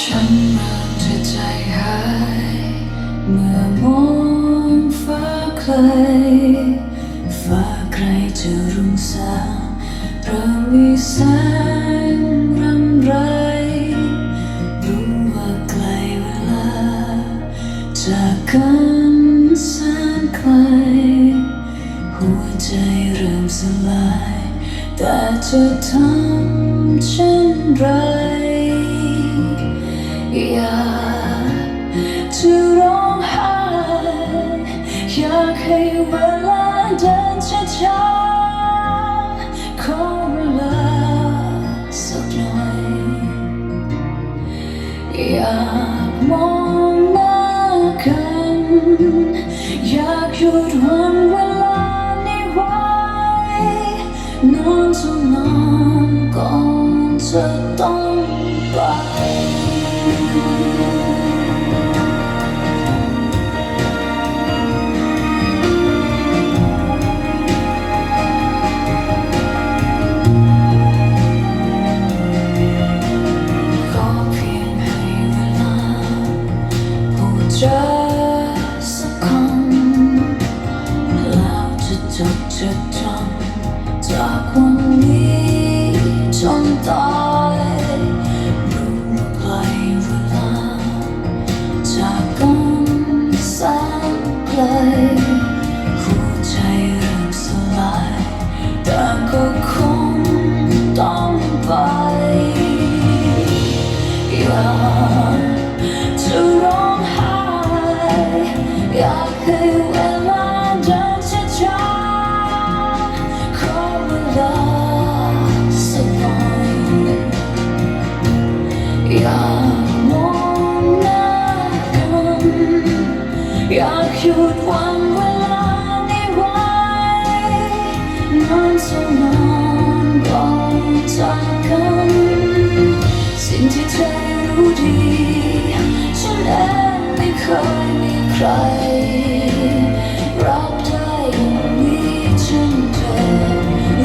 ฉันเริ่มจะใจหาย เมื่อมองฟ้าไกล ฟ้าไกลจะรุ่งสางเริ่มมีแสงรำไรรู้ว่าไกลเวลา จากกันแสนไกล หัวใจเริ่มสลาย แต่จะทำเช่นไร ให้เวลาเดินช้าๆขอเวลาสักหน่อยอยากมองหน้ากัน อยากหยุดวันเวลานี้ไว้นอนจนนอนก่อนจะต้อ show. อยากมองหน้ากันอยากหยุดวันเวลานี้ไว้นอนสนอนก่อนจากกัน สิ่งที่เธอรู้ดี ฉันเองไม่เคยมีใคร รับได้อย่างนี้เช่นเธอ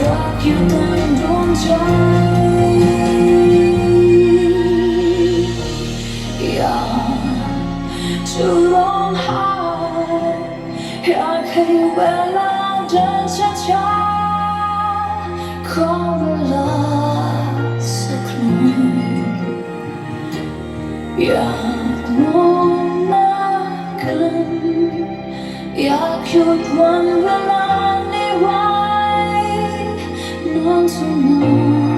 รักอยู่เต็มดวงใจากให้เวลาเดินช้าๆขอเวลาสักหนึ่งอยากมองหน้ากันอยากหยุดวันเวลานี้ไว้นอนสักหน่อย